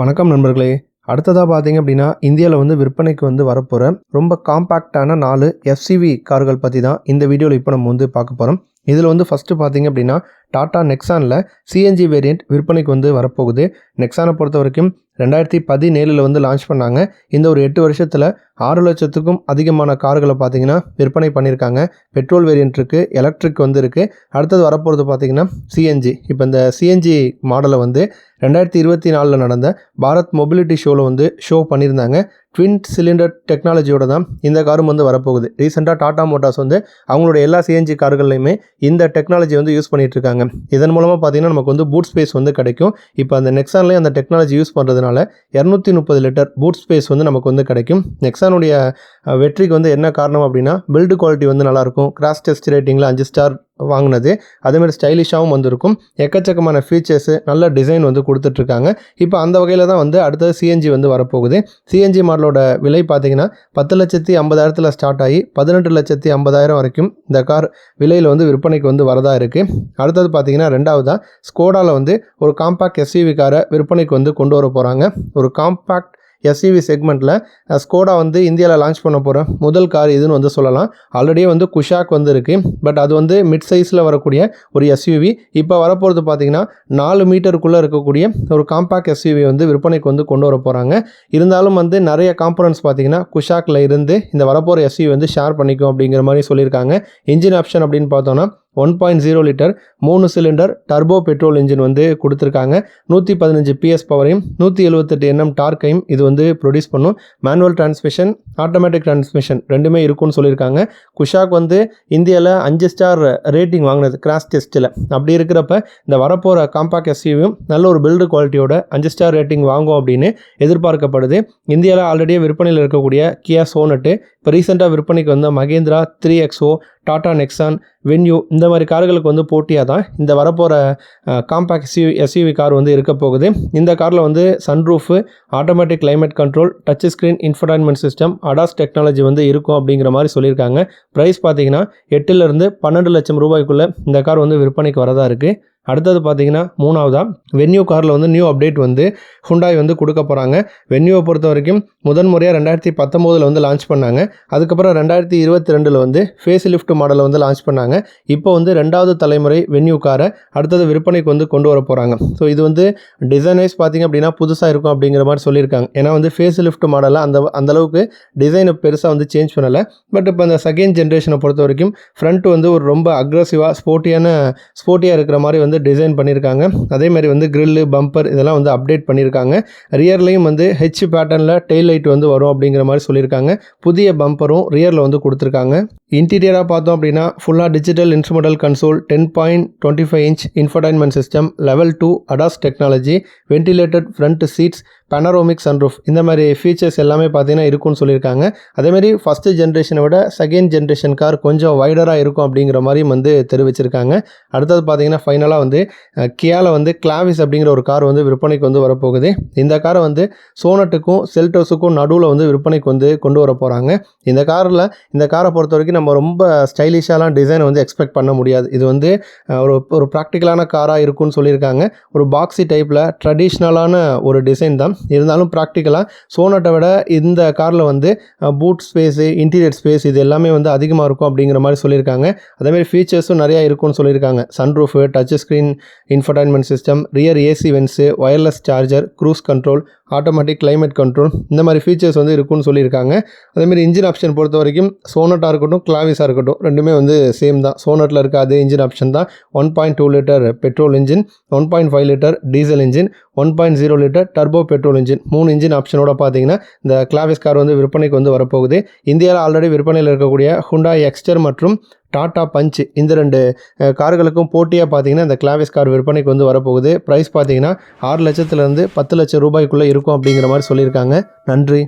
வணக்கம் நண்பர்களே. அடுத்ததாக பார்த்தீங்க அப்படின்னா இந்தியாவில் வந்து விற்பனைக்கு வந்து வரப்போகிற ரொம்ப காம்பேக்டான நாலு எஃப்சிவி கார்கள் பற்றி தான் இந்த வீடியோவில் இப்போ நம்ம வந்து பார்க்க போகிறோம் இதில் வந்து ஃபஸ்ட்டு பார்த்தீங்க அப்படின்னா டாடா நெக்ஸானில் சிஎன்ஜி வேரியண்ட் விற்பனைக்கு வந்து வரப்போகுது. நெக்ஸானை பொறுத்த வரைக்கும் ரெண்டாயிரத்தி பதினேழில் வந்து லான்ச் பண்ணாங்க. இந்த ஒரு எட்டு வருஷத்தில் ஆறு லட்சத்துக்கும் அதிகமான கார்களை பார்த்தீங்கன்னா விற்பனை பண்ணியிருக்காங்க. பெட்ரோல் வேரியன்ட் இருக்குது எலக்ட்ரிக் வந்து இருக்குது அடுத்தது வரப்போகிறது பார்த்தீங்கன்னா சிஎன்ஜி இப்போ இந்த சிஎன்ஜி மாடலை வந்து ரெண்டாயிரத்தி இருபத்தி நாலில் நடந்த பாரத் மொபிலிட்டி ஷோவில் வந்து ஷோ பண்ணியிருந்தாங்க. ட்வின் சிலிண்டர் டெக்னாலஜியோட தான் இந்த காரும் வந்து வரப்போகுது. ரீசெண்டாக டாடா மோட்டார்ஸ் வந்து அவங்களோட எல்லா சிஎன்ஜி கார்கள்லையுமே இந்த டெக்னாலஜி வந்து யூஸ் பண்ணிகிட்டு இருக்காங்க இதன் மூலமாக பார்த்தீங்கன்னா நமக்கு வந்து பூட் ஸ்பேஸ் வந்து கிடைக்கும். இப்போ அந்த நெக்ஸான்லேயும் அந்த டெக்னாலஜி யூஸ் பண்ணுறதுனால இரநூத்தி முப்பது லிட்டர் பூட் ஸ்பேஸ் வந்து நமக்கு வந்து கிடைக்கும். நெக்ஸானுடைய வெற்றிக்கு வந்து என்ன காரணம் அப்படின்னா பில்டு குவாலிட்டி வந்து நல்லாயிருக்கும். கிராஸ் டெஸ்ட் ரேட்டிங்கில் அஞ்சு ஸ்டார் வாங்கினது. அதேமாதிரி ஸ்டைலிஷாகவும் வந்திருக்கும். எக்கச்சக்கமான ஃபீச்சர்ஸு நல்ல டிசைன் வந்து கொடுத்துட்ருக்காங்க. இப்போ அந்த வகையில் தான் வந்து அடுத்தது சிஎன்ஜி வந்து வரப்போகுது. சிஎன்ஜி மாடலோட விலை பார்த்தீங்கன்னா பத்து லட்சத்தி ஐம்பதாயிரத்தில் ஸ்டார்ட் ஆகி பதினெட்டு லட்சத்தி ஐம்பதாயிரம் வரைக்கும் இந்த கார் விலையில் வந்து விற்பனைக்கு வந்து வரதா இருக்குது அடுத்தது பார்த்தீங்கன்னா ரெண்டாவதாக ஸ்கோடாவில் வந்து ஒரு காம்பேக்ட் எஸ்யூவி காரை விற்பனைக்கு வந்து கொண்டு வர போகிறாங்க ஒரு காம்பேக்ட் எஸ்யூவி செக்மெண்ட்டில் ஸ்கோடா வந்து இந்தியாவில் லான்ச் பண்ண போகிற முதல் கார் இதுன்னு வந்து சொல்லலாம். ஆல்ரெடியே வந்து குஷாக் வந்து இருக்குது பட் அது வந்து மிட் சைஸில் வரக்கூடிய ஒரு எஸ்யூவி இப்போ வரப்போகிறது பார்த்தீங்கன்னா நாலு மீட்டருக்குள்ளே இருக்கக்கூடிய ஒரு காம்பாக் எஸ்யூவி வந்து விற்பனைக்கு வந்து கொண்டு வர போகிறாங்க இருந்தாலும் வந்து நிறைய காம்பனன்ட்ஸ் பார்த்திங்கன்னா குஷாக்கில் இருந்து இந்த வரப்போகிற எஸ்யூவி வந்து ஷேர் பண்ணிக்கும் அப்படிங்கிற மாதிரி சொல்லியிருக்காங்க. இன்ஜின் ஆப்ஷன் அப்படின்னு பார்த்தோன்னா ஒன் பாயிண்ட் ஜீரோ லிட்டர் மூணு சிலிண்டர் டர்போ பெட்ரோல் இன்ஜின் வந்து கொடுத்துருக்காங்க. நூற்றி பதினஞ்சு பிஎஸ் பவரையும் நூற்றி எழுபத்தெட்டு என்எம் டார்க்கையும் இது வந்து ப்ரொடியூஸ் பண்ணும். மேனுவல் டிரான்ஸ்மிஷன் ஆட்டோமேட்டிக் டிரான்ஸ்மிஷன் ரெண்டுமே இருக்கும்னு சொல்லியிருக்காங்க. குஷாக் வந்து இந்தியாவில் அஞ்சு ஸ்டார் ரேட்டிங் வாங்கினது கிராஸ் டெஸ்ட்டில் அப்படி இருக்கிறப்ப இந்த வரப்போகிற காம்பாக்ட் எஸ்யூவியும் நல்ல ஒரு பில்டு குவாலிட்டியோட அஞ்சு ஸ்டார் ரேட்டிங் வாங்கும் அப்படின்னு எதிர்பார்க்கப்படுது. இந்தியாவில் ஆல்ரெடியே விற்பனையில் இருக்கக்கூடிய கியா சோனட்டு இப்போ ரீசெண்டாக விற்பனைக்கு வந்த Mahindra three XO Tata Nexon Venue இந்த மாதிரி கார்களுக்கு வந்து போட்டியாக தான் இந்த வரப்போகிற காம்பேக்ட் எஸ்யூ எஸ்யூவி கார் வந்து இருக்க போகுது. இந்த காரில் வந்து sunroof automatic climate control touch screen infotainment system ADAS technology வந்து இருக்கும் அப்படிங்கிற மாதிரி சொல்லியிருக்காங்க. ப்ரைஸ் பார்த்தீங்கன்னா எட்டுலேருந்து பன்னெண்டு லட்சம் ரூபாய்க்குள்ளே இந்த கார் வந்து விற்பனைக்கு வரதா இருக்குது அடுத்தது பார்த்தீங்கன்னா மூணாவதாக வென்யூ காரில் வந்து நியூ அப்டேட் வந்து ஹுண்டாய் வந்து கொடுக்க போகிறாங்க வென்யூவை பொறுத்த வரைக்கும் முதன் முறையாக ரெண்டாயிரத்தி பத்தொம்போதில் வந்து லான்ச் பண்ணாங்க. அதுக்கப்புறம் ரெண்டாயிரத்தி இருபத்தி ரெண்டில் வந்து ஃபேஸ் லிஃப்ட் மாடலை வந்து லான்ச் பண்ணாங்க. இப்போ வந்து ரெண்டாவது தலைமுறை வென்யூ காரை அடுத்தது விற்பனைக்கு வந்து கொண்டு வர போகிறாங்க ஸோ இது வந்து டிசைன் வைஸ் பார்த்தீங்க அப்படின்னா புதுசாக இருக்கும் அப்படிங்கிற மாதிரி சொல்லியிருக்காங்க. ஏன்னா வந்து ஃபேஸ் லிஃப்ட் மாடலில் அந்த அந்த அளவுக்கு டிசைனை பெருசாக வந்து சேஞ்ச் பண்ணலை. பட் இப்போ அந்த செகண்ட் ஜென்ரேஷனை பொறுத்த வரைக்கும் ஃப்ரண்ட் வந்து ஒரு ரொம்ப அக்ரஸிவாக ஸ்போர்ட்டியான ஸ்போர்ட்டியாக இருக்கிற மாதிரி வந்து டிசைன் பண்ணியிருக்காங்க அதே மாதிரி வந்து க்ரில்லு பம்பர் இதெல்லாம் வந்து அப்டேட் பண்ணியிருக்காங்க ரியர்லையும் வந்து ஹெச் பேட்டர்னில் டெய்ல் லைட் வந்து வரும் அப்படிங்கிற மாதிரி சொல்லியிருக்காங்க புதிய பம்பரும் ரியரில் வந்து கொடுத்துருக்காங்க. இன்டீரியராக பார்த்தோம் அப்படின்னா ஃபுல்லாக digital instrumental console ten point twenty five inch infotainment system level two ADAS technology ventilated front seats panoramic sunroof இந்த மாதிரி ஃபீச்சர்ஸ் எல்லாமே பார்த்தீங்கன்னா இருக்கும்னு சொல்லியிருக்காங்க. அதேமாதிரி ஃபஸ்ட்டு ஜென்ரேஷனை விட செகண்ட் ஜென்ரேஷன் கார் கொஞ்சம் வைடராக இருக்கும் அப்படிங்கிற மாதிரியும் வந்து தெரிவிச்சிருக்காங்க. அடுத்தது பார்த்தீங்கன்னா ஃபைனலாக வந்து கியாவில் வந்து கிளாவிஸ் அப்படிங்கிற ஒரு கார் வந்து விற்பனைக்கு வந்து வரப்போகுது. இந்த காரை வந்து சோனட்டுக்கும் செல்டோஸுக்கும் நடுவில் வந்து விற்பனைக்கு வந்து கொண்டு வர போகிறாங்க இந்த காரில் இந்த காரை பொறுத்த வரைக்கும் நம்ம ரொம்ப ஸ்டைலிஷாலாம் டிசைனை வந்து எக்ஸ்பெக்ட் பண்ண முடியாது. இது வந்து ஒரு ஒரு ப்ராக்டிக்கலான காராக இருக்கும்னு சொல்லியிருக்காங்க. ஒரு பாக்ஸி டைப்பில் ட்ரெடிஷ்னலான ஒரு டிசைன் தான். இருந்தாலும் ப்ராக்டிக்கலாக சோனட்டை விட இந்த காரில் வந்து பூட் ஸ்பேஸு இன்டீரியர் ஸ்பேஸ் இது எல்லாமே வந்து அதிகமாக இருக்கும் அப்படிங்கிற மாதிரி சொல்லியிருக்காங்க. அதேமாதிரி ஃபீச்சர்ஸும் நிறையா இருக்கும்னு சொல்லியிருக்காங்க. Sunroof touch screen infotainment system rear AC vents wireless charger cruise control automatic climate control இந்த மாதிரி ஃபீச்சர்ஸ் வந்து இருக்கும்னு சொல்லியிருக்காங்க. அதேமாதிரி இன்ஜின் ஆப்ஷன் பொறுத்த வரைக்கும் சோனட்டாக இருக்கட்டும் கிளாவிஸாக இருக்கட்டும் ரெண்டுமே வந்து சேம் தான். சோனட்டில் இருக்க அதே இன்ஜின் ஆப்ஷன் தான். One point two litre petrol engine one point five litre diesel engine one point zero litre turbo petrol engine மூணு இன்ஜின் ஆப்ஷனோட பார்த்தீங்கன்னா இந்த கிளாவிஸ் கார் வந்து விற்பனைக்கு வந்து வரப்போகுது. இந்தியாவில் ஆல்ரெடி விற்பனையில் இருக்கக்கூடிய ஹுண்டாய் எக்ஸ்டர் மற்றும் டாடா பஞ்ச் இந்த ரெண்டு கார்களுக்கும் போட்டியாக பார்த்தீங்கன்னா இந்த கிளாவிஸ் கார் விற்பனைக்கு வந்து வரப்போகுது. ப்ரைஸ் பார்த்தீங்கன்னா ஆறு லட்சத்துலேருந்து பத்து லட்சம் ரூபாய்க்குள்ளே இருக்கும் அப்படிங்கிற மாதிரி சொல்லியிருக்காங்க. நன்றி.